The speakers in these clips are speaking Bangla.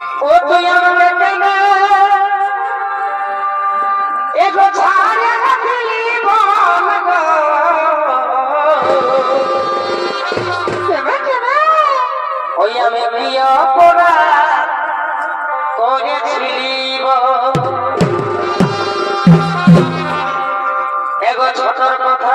ও তুই আমাকে কেন এগো ছাড়ে না দিলি মন গো ওই আমি প্রিয় ছোটর কথা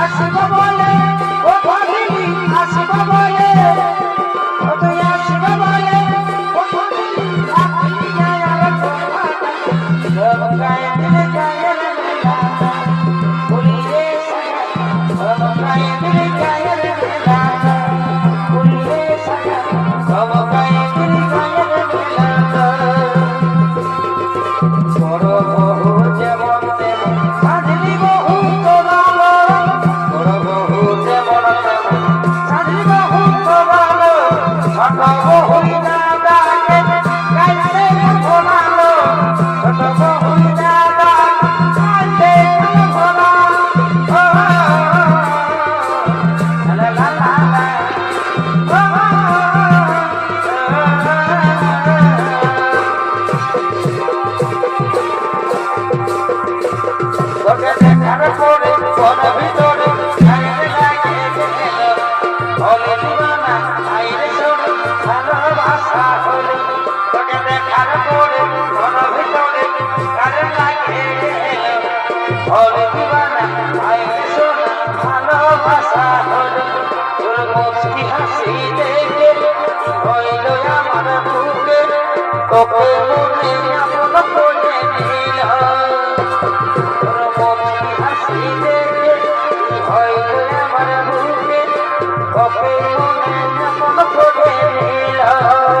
Vai, vai, vai. ভালোবাসা হলে তোকে দেখার পরে মন ভিতরে কারে লাগে আমার বুকে, তোকে মনে আপন করে নিলাম হাসি দেখে হয় আমার বুকে, তোকে মনে আপন করে নিলাম